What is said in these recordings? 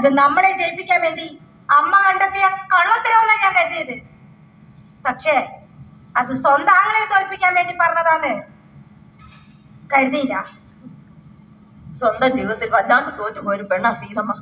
അത് നമ്മളെ ജയിപ്പിക്കാൻ വേണ്ടി അമ്മ കണ്ടെത്തിയ കള്ളത്തരമെന്നാ ഞാൻ കരുതിയത്. പക്ഷേ അത് സ്വന്തം ആങ്ങളെ തോൽപ്പിക്കാൻ വേണ്ടി പറഞ്ഞതാന്ന് കരുതിയില്ല. സ്വന്തം ജീവിതത്തിൽ വല്ലാണ്ട് തോറ്റുപോയൊരു പെണ്ണാ സീതമ്മ.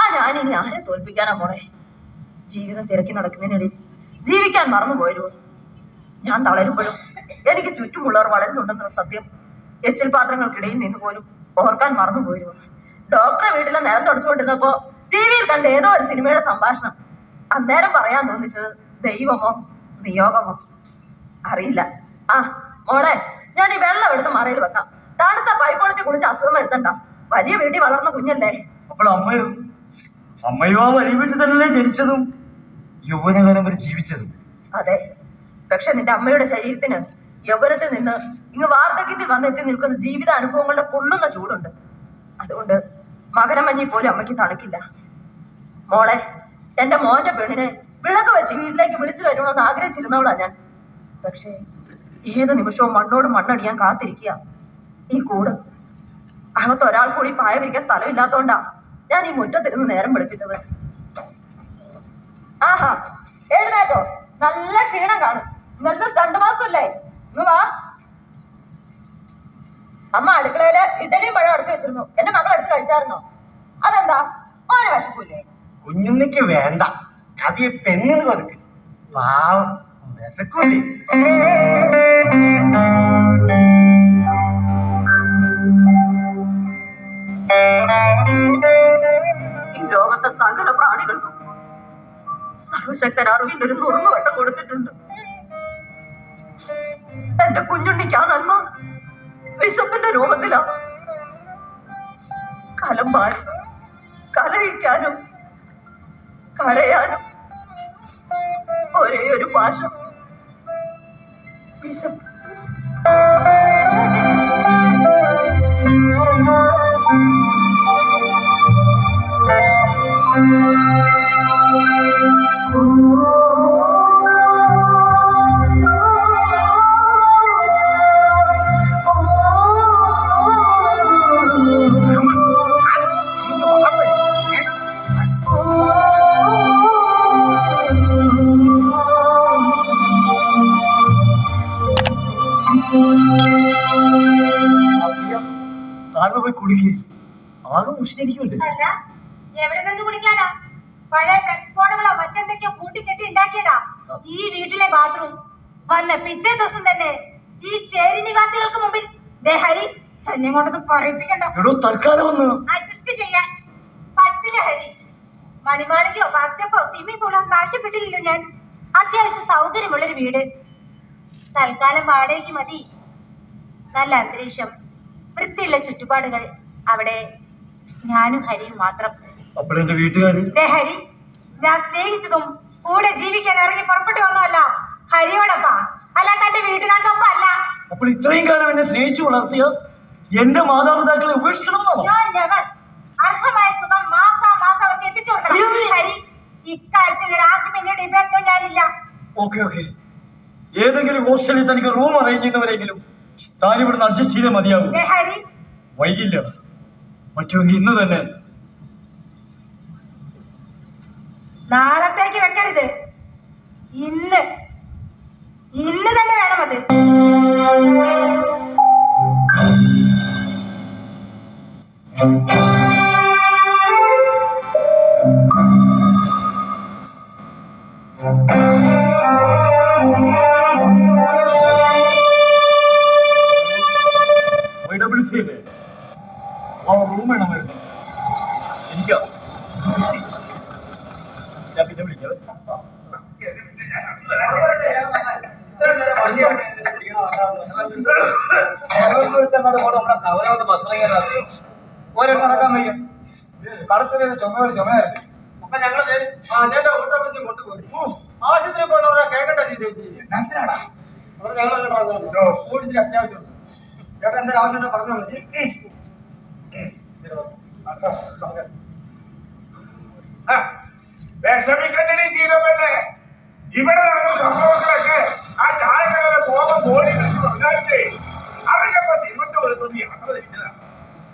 ആ ഞാനിനി ആരെ തോൽപ്പിക്കാനാ മോളെ? ജീവിതം തിരക്കി നടക്കുന്നതിനിടയിൽ ജീവിക്കാൻ മറന്നുപോയല്ലോ. ഞാൻ തളരുമ്പോഴും എനിക്ക് ചുറ്റുമുള്ളവർ വളരുന്നുണ്ടെന്നുള്ള സത്യം എച്ചിൽ പാത്രങ്ങൾക്കിടയിൽ നിന്ന് പോലും ഓർക്കാൻ മറന്നുപോയിരുന്നു ഡോക്ടറെ വീട്ടിലെ നേരം തുടച്ചുകൊണ്ടിരുന്നപ്പോ ടി വിയിൽ കണ്ട ഏതോ ഒരു സിനിമയുടെ സംഭാഷണം. അന്നേരം പറയാൻ തോന്നിച്ചത് ദൈവമോ നിയോഗമോ? അറിയില്ല. ആ മോളെ ഞാൻ ഈ വെള്ളം എടുത്ത് മറയിൽ വെക്കാം. തണുത്ത പൈപ്പോളത്തെ കുളിച്ച് അസുഖം വരുത്തണ്ട. വലിയ വീട്ടിൽ വളർന്ന കുഞ്ഞല്ലേ. അപ്പോൾ അമ്മയോ അമ്മയോ ആ വലിയ വീട്ടിൽ തന്നെ ജനിച്ചതും? യൗവനകാലം വരെ ജീവിച്ചതും. അതെ. പക്ഷെ നിന്റെ അമ്മയുടെ ശരീരത്തിന് യൗവനത്തിൽ നിന്ന് ഇങ്ങ് വാർദ്ധക്യത്തിൽ വന്നെത്തി നിൽക്കുന്ന ജീവിത അനുഭവങ്ങളുടെ പൊള്ളുന്ന ചൂടുണ്ട്. അതുകൊണ്ട് മകരമഞ്ഞി പോലും അമ്മയ്ക്ക് തണുക്കില്ല. മോളെ എന്റെ മോന്റെ പെണ്ണിനെ വിളക്ക് വെച്ച് വീട്ടിലേക്ക് വിളിച്ചു വരുമെന്ന് ആഗ്രഹിച്ചിരുന്നവളാ ഞാൻ. പക്ഷേ ഏത് നിമിഷവും മണ്ണോട് മണ്ണടിയാൻ കാത്തിരിക്കുക. ഈ കൂട് അകത്ത് ഒരാൾ കൂടി പായ വിരിക്കാൻ സ്ഥലമില്ലാത്തോണ്ടാ ഞാൻ ഈ മുറ്റത്തിരുന്ന് നേരം വെളുപ്പിച്ചത്. ആഹാ എഴുന്നേറ്റോ. നല്ല ക്ഷീണം കാണും. ഇന്നലത്തെ രണ്ടു മാസമല്ലേ? അല്ലേ വാ. അമ്മ അടുക്കളയിൽ ഇഡലിയും പഴം അടച്ചു വെച്ചിരുന്നു. എന്റെ മകൾ അടുത്ത് കഴിച്ചായിരുന്നോ? അതെന്താ? ഓരോ വിശപ്പില്ലേ കുഞ്ഞുണ്ണിക്ക് വേണ്ട. കഥയെ പെണ്ണിന് കൊടുക്ക്. പാവം. വിശക്കൂലേ? ഈ ലോകത്തെ സകല പ്രാണികൾക്കും സർവശക്തൻ അറിവിന്റെ ഒരു നുറുങ്ങുവട്ടം കൊടുത്തിട്ടുണ്ട്. എന്റെ കുഞ്ഞുണ്ണിക്കാ നന്മ വിശപ്പിന്റെ രൂപത്തിലാ. കലമ്പാൻ കലയിക്കാനും കരയാനും. ഒരേ ഒരു ഭാഷ വിശപ്പ്. ആകെ മുഷിച്ചിരിക്കുമല്ലേ അല്ല എവിടെ നിന്ന് കുളിക്കാനാ? പഴയ ഫ്ലെക്സ്ബോർഡുകളോ മറ്റെന്തൊക്കെയോ കൂട്ടിക്കെട്ടി ഉണ്ടാക്കിയതാ. ഈ വീട്ടിലെ ബാത്റൂം വന്ന പിറ്റേ ദിവസം തന്നെ ഈ ചേരി നിവാസികൾക്ക് മുമ്പിൽ ദേ ഹരി എന്നെ കൊണ്ടൊന്നും പറയിപ്പിക്കണ്ട. തൽക്കാലം ഒന്ന്. അഡ്ജസ്റ്റ് ചെയ്യാൻ. പറ്റില്ല ഹരി. മണിമാളികയോ ബാത്തപ്പോ സ്വിമ്മിംഗ് പൂളോ ആവശ്യപ്പെട്ടില്ലല്ലോ ഞാൻ. അത്യാവശ്യം സൗകര്യമുള്ളൊരു വീട്. തൽക്കാലം വാടകയ്ക്ക് മതി. നല്ല അന്തരീക്ഷം. വൃത്തിയുള്ള ചുറ്റുപാടുകൾ അവിടെ ഞാനും ഹരിയും മാത്രം. അപ്പോഴെന്റെ ഹരി ഞാൻ സ്നേഹിച്ചതും കൂടെ ജീവിക്കാൻ ഇറങ്ങി പുറപ്പെട്ടു വന്നതല്ല. ഹരിയോടൊപ്പാ. അല്ല തന്റെ വീട്ടുകാർക്കൊപ്പം അല്ല അപ്പോൾ ഇത്രയും കാലം എന്നെ സ്നേഹിച്ചു വളർത്തിയ എന്റെ മാതാപിതാക്കളെ ഉപേക്ഷിക്കണമെന്നാണോ? ഞാൻ never. അർഹമായ തുക മാസാ മാസം അവർക്ക് എത്തിച്ചു കൊടുക്കണം. ഹരി ഇക്കാര്യത്തിൽ ഒരു ആർഗ്യുമെന്റ് ഡിബേറ്റോ ഞാനില്ല ഓക്കെ ഓക്കെ. ഏതെങ്കിലും ഹോസ്റ്റലിൽ തനിക്ക് റൂം അറേഞ്ച് ചെയ്യുന്നവരെങ്കിലും താൻ ഇവിടുന്ന് അഡ്ജസ്റ്റ് ചെയ്തേ മതിയാകും. ഹരി. വൈകില്ല. പറ്റുമെങ്കിൽ ഇന്ന് തന്നെ. നാളത്തേക്ക് വെക്കരുത്. ഇന്ന്. ഇന്ന് തന്നെ വേണം അത്. വൈ നടക്കാൻ വയ്യ കറുത്തൊരു ചുമ ചുമയായിരുന്നു അപ്പൊ ഞങ്ങൾ അതേന്റെ ഓട്ടോ വിളിച്ച് കൊണ്ടുപോയി ആശുപത്രി പോകുന്ന കേൾക്കണ്ട ചേച്ചി മനസ്സിലാടാ അവിടെ ഞങ്ങൾ ഓടിച്ചിട്ട് അത്യാവശ്യം ചേട്ടാ എന്തെങ്കിലും ആവശ്യം പറഞ്ഞാൽ മതി വിഷമിക്കണ്ടി ചെയ്തവല്ലേ ഇവിടെ നടന്ന സംഭവങ്ങളൊക്കെ ആ ചായക്കാരുടെ കോപം പോലീസ് സംസാരിച്ചേ അവരുടെ നിമിഷം ഒരുത്തുന്ന യാത്ര തിരിച്ചതാണ്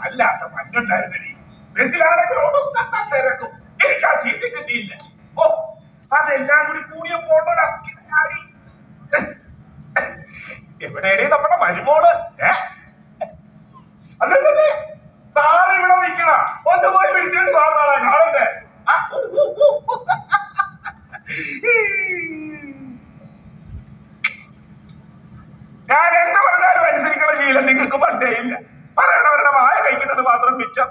അല്ലാത്ത മഞ്ഞുണ്ടായിരുന്നടി ബസ്സിലാണെങ്കിൽ ഒന്നും തിരക്കും. എനിക്ക് ആ സീറ്റ് കിട്ടിയില്ല. ഓ അതെല്ലാം കൂടി കൂടിയ ഫോട്ടോ എവിടെയാണ് നമ്മുടെ മരുമോൾ? പറയില്ല പറയണവരുടെ വായ കഴിക്കുന്നത് മാത്രം മിച്ചം.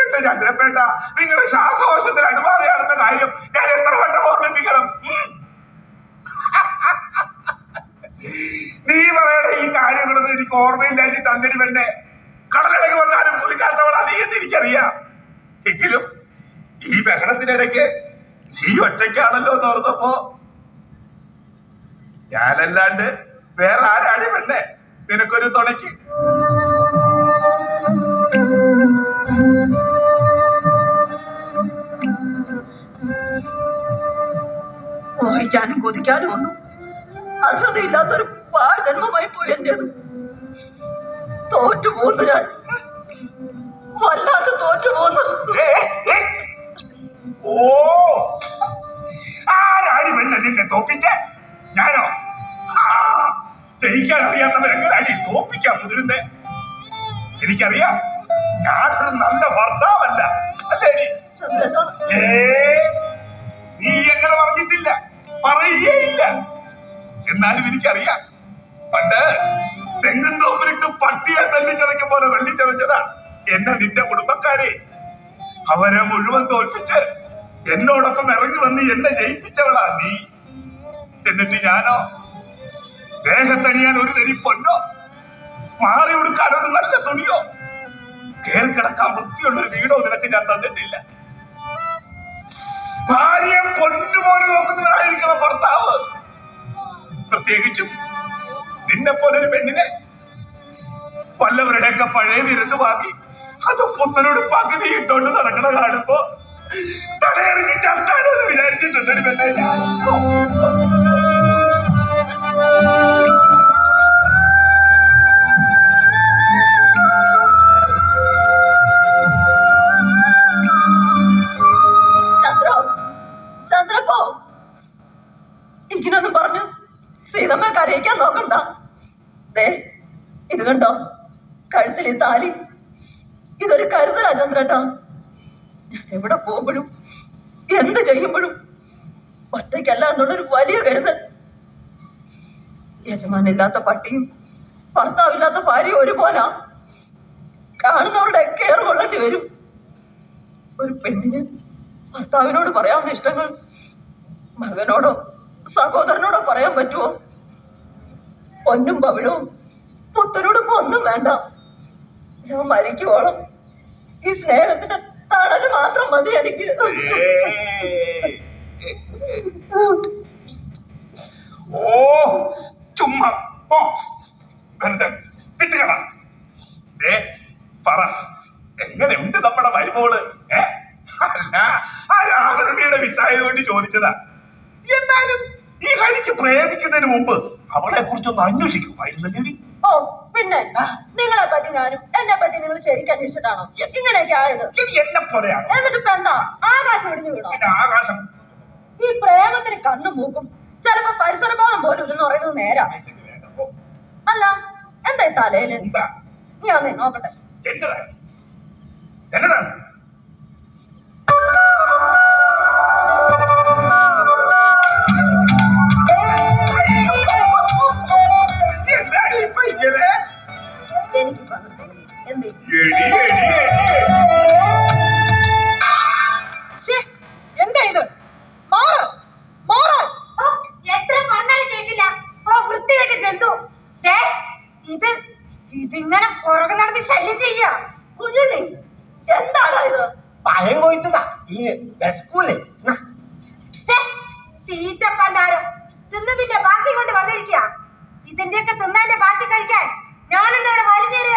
എന്റെ ചന്ദ്രപ്പേട്ട നിങ്ങളുടെ ശ്വാസകോശത്തിൽ അടിമാറിയാണെന്ന കാര്യം ഞാൻ എത്ര വട്ടം ഓർമ്മിപ്പിക്കണം. നീ പറയണ ഈ കാര്യങ്ങളൊന്നും എനിക്ക് ഓർമ്മയില്ലാതെ തന്നടി വേണ്ടേ കടലിടക്ക് വന്നാലും കുളിക്കാത്തവൾ നീ എനിക്കറിയാം. എങ്കിലും ഈ ബഹളത്തിനിടയ്ക്ക് നീ ഒറ്റയ്ക്കാണല്ലോ എന്ന് ഓർത്തപ്പോ ഞാനല്ലാണ്ട് വേറെ ആരാടി പെണ്ണേ നിനക്കൊരു തുണയ്ക്ക്. മോഹിക്കാനും കൊതിക്കാനും ഒന്നും അർഹതയില്ലാത്തൊരു പാഴ്ജന്മമായി പോയി എന്റേത്. തോറ്റു പോന്നു ഞാൻ. വല്ലാണ്ട് തോറ്റു പോന്നു. ഓ. ആരാണ് പെണ്ണെ നിന്നെ തോപ്പിച്ചേ ഞാനോ? ജയിക്കാൻ അറിയാത്തവരെങ്ങനാണ് ഈ തോപ്പിക്കാൻ മുതിരുന്നേ. എനിക്കറിയാം. പറയുകയില്ല എന്നാലും എനിക്കറിയാം. പണ്ട് തെങ്ങും തോപ്പിലിട്ട് പട്ടിയെ തല്ലിച്ചതയ്ക്ക് പോലെ തല്ലിച്ചതച്ചതാ എന്നെ നിന്റെ കുടുംബക്കാരെ. അവരെ മുഴുവൻ തോൽപ്പിച്ച് എന്നോടൊപ്പം ഇറങ്ങി വന്ന് എന്നെ ജയിപ്പിച്ചവളാ നീ. എന്നിട്ട് ഞാനോ ദേഹത്തണിയാൻ ഒരു തരി പൊന്നോ മാറി ഉടുക്കാൻ നല്ല തുണിയോ? കേറി കിടക്കാൻ വൃത്തിയുള്ള ഒരു വീടോ നിനക്ക് ഞാൻ തന്നിട്ടില്ല. ഭാര്യയെ പൊന്നുപോലെ നോക്കുന്നവരായിരിക്കണം ഭർത്താവ്. പ്രത്യേകിച്ചും നിന്നെ പോലെ ഒരു പെണ്ണിനെ വല്ലവരുടെയൊക്കെ പഴയതിരുന്ന് വാങ്ങി അത് പുത്തനോട് പകുതി ഇട്ടോണ്ട് നടക്കണ കാണുമ്പോ തലയെറിഞ്ഞ് ചത്താനോ വിചാരിച്ചിട്ടുണ്ട് പെണ്ണെ എവിടെ പോകുമ്പോഴും എന്ത് ചെയ്യുമ്പോഴും ഒറ്റയ്ക്കല്ല എന്നുള്ളൊരു വലിയ കരുതൽ. യജമാനില്ലാത്ത പട്ടിയും ഭർത്താവില്ലാത്ത ഭാര്യയും ഒരുപോലാ കാണുന്നവരുടെ കെയർ കൊള്ളേണ്ടി വരും. ഒരു പെണ്ണിന് ഭർത്താവിനോട് പറയാവുന്ന ഇഷ്ടങ്ങൾ മകനോടോ സഹോദരനോടോ പറയാൻ പറ്റുമോ? പൊന്നും പവിഴവും പുത്തനോടൊപ്പം ഒന്നും വേണ്ട. ഞാൻ മരിക്കുവോളം ഈ സ്നേഹത്തിന്റെ തണൽ മാത്രം മതി എനിക്ക്. ഓ ചുമ്മാ. പോ. വിട്ടുകള. ദേ പറ. എങ്ങനെയുണ്ട് നമ്മുടെ മരുമോൾ? ഏ? അല്ല ആ രാമരമിയുടെ വിത്തായത് കൊണ്ട് ചോദിച്ചതാ. എന്നാലും ഈ ഹരിക്ക് പ്രേമിക്കുന്നതിന് മുമ്പ് അവളെ കുറിച്ചൊന്ന് അന്വേഷിക്കുമായിരുന്നല്ലേ? ഓ പിന്നെ നിങ്ങളെ പറ്റി ഞാനും എന്നെ പറ്റി നിങ്ങൾ ശരിക്കും അന്വേഷിച്ചിട്ടാണോ? ഇങ്ങനെയൊക്കെ ആയത്. ഇത് എന്നെ പോലെയാണ്? എന്നിട്ട് ഇപ്പൊ എന്താ? ആകാശം ഒടിഞ്ഞു വീണോ? ആകാശം ഈ പ്രേമത്തിന് കണ്ണും മൂക്കും ചിലപ്പോ പരിസരബോധം പോലും ഇല്ലെന്ന് പറയുന്നത് നേരാ. അല്ല എന്താ ഈ തലയിൽ? ഞാൻ നോക്കട്ടെ. എന്നതാണ്? എന്തേ എന്താ ഇത്? മാറ് മാറ്. എത്ര പറഞ്ഞാലും കേക്കില്ല ഓ വൃത്തികെട്ട ജന്തു. ഇത് ഇതിങ്ങനെ പുറകെ നടന്ന് ശല്യം ചെയ്യാ കുഞ്ഞുണ്ണി എന്താടാ ഇത്? പഴം കൊയ്ത്തതാ. ഈ സ്കൂളിൽ തീറ്റ പണ്ടാരം. തിന്നതിന്റെ ബാക്കി കൊണ്ട് വന്നിരിക്കുക. ഇതിന്റെയൊക്കെ തിന്നതിന്റെ ബാക്കി കഴിക്കാൻ ഞാനെന്താ ഇവിടെ വലിഞ്ഞേറി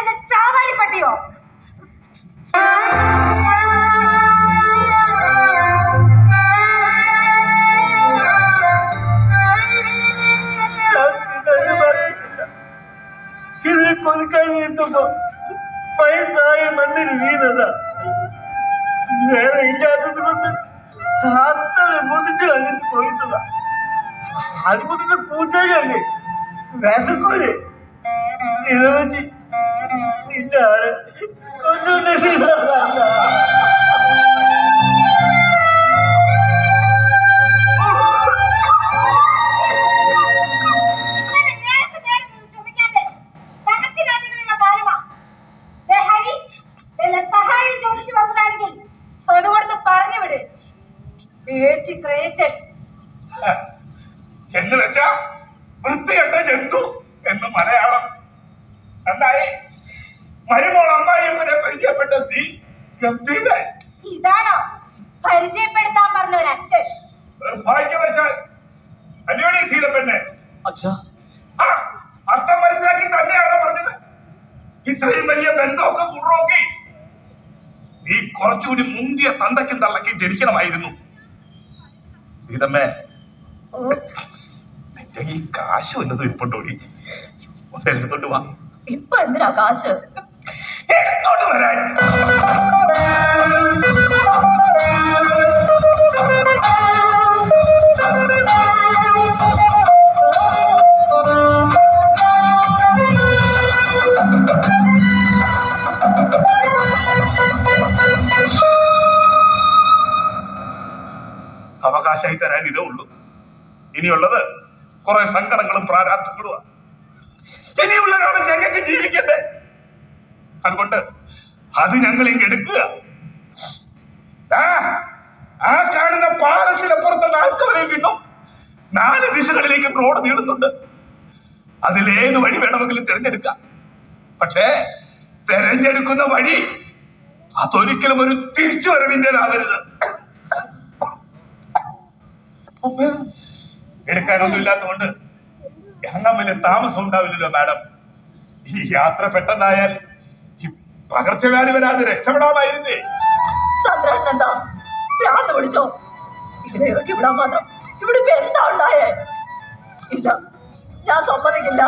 ಕುಟುಂಬ ಮೈ ತಾಯಿ ಮಣ್ಣಿನ ನೀನಲ್ಲ ಬೇರೆ ಇಲ್ಲಾದದ್ದು ಗೊತ್ತು ಹತ್ತದ ಮುದಿಚು ಅಲ್ಲಿಂದ ಕೊಯ್ತದ ಅದು ಮುದಿದ ಪೂಜೆಗೆ ಅಲ್ಲಿ ವ್ಯಾಸಕೋರಿ ನಿರವಜಿ ನಿನ್ನ ಆಳ പേറ്റി ക്രിയേച്ചേഴ്സ് എന്ന് വെച്ചാ വൃത്തികെട്ട ജന്തു എന്ന് മലയാളം. എന്തായി? മരുമോൾ അമ്മായിയപ്പനെ പരിചയപ്പെട്ട സ്ത്രീ ഗംഭീരായി ഇതാണോ? പരിചയപ്പെടുത്താൻ പറഞ്ഞ ഒരു അച്ഛൻ. ഭാഗ്യവശാൽ അല്ലയോടി സീതപ്പെണ്ണെ അച്ഛാ. അർത്ഥം മനസ്സിലാക്കി തന്നെയാണോ പറഞ്ഞത്? ഇത്രയും വലിയ ബന്ധമൊക്കെ കുറോക്കി നീ കുറച്ചുകൂടി മുന്തിയ തന്തയ്ക്കും തള്ളക്കും ജനിക്കണമായിരുന്നു. സീതമ്മേ നിന്റെ ഈ കാശ് വല്ലതും ഇപ്പോണ്ടോടി എടുത്തോണ്ട് വാ. ഇപ്പൊ എന്തിനാ കാശ്? എടുത്തോണ്ട് വരാൻ. ഇനിയുള്ള കാലം ഞങ്ങൾക്ക് ജീവിക്കട്ടെ. അതുകൊണ്ട് അത് ഞങ്ങൾ ഇങ്ങ് എടുക്കുക. ആ കാണുന്ന പാലത്തിനപ്പുറത്തെ നാൽക്കവരെ നിന്നും നാല് ദിശകളിലേക്കും റോഡ് നീളുന്നുണ്ട്. അതിലേത് വഴി വേണമെങ്കിലും തിരഞ്ഞെടുക്കാം. പക്ഷേ തിരഞ്ഞെടുക്കുന്ന വഴി അതൊരിക്കലും ഒരു തിരിച്ചുവരവിന്റെതാവരുത് എടുക്കാനൊന്നും ഇല്ലാത്തതുകൊണ്ട് ഇറങ്ങാൻ വലിയ താമസം ഉണ്ടാവില്ലല്ലോ മാഡം. ഈ യാത്ര പെട്ടെന്നായാൽ ഈ പകർച്ചവ്യാധി വരാതെ രക്ഷപ്പെടാമായിരുന്നേ. ചന്ദ്രൻ ഇതിനെ ഇറക്കി വിടാൻ മാത്രം. ഇവിടെ ഇപ്പൊ എന്താ ഉണ്ടായേ? ഇല്ല. ഞാൻ സമ്മതിക്കില്ല.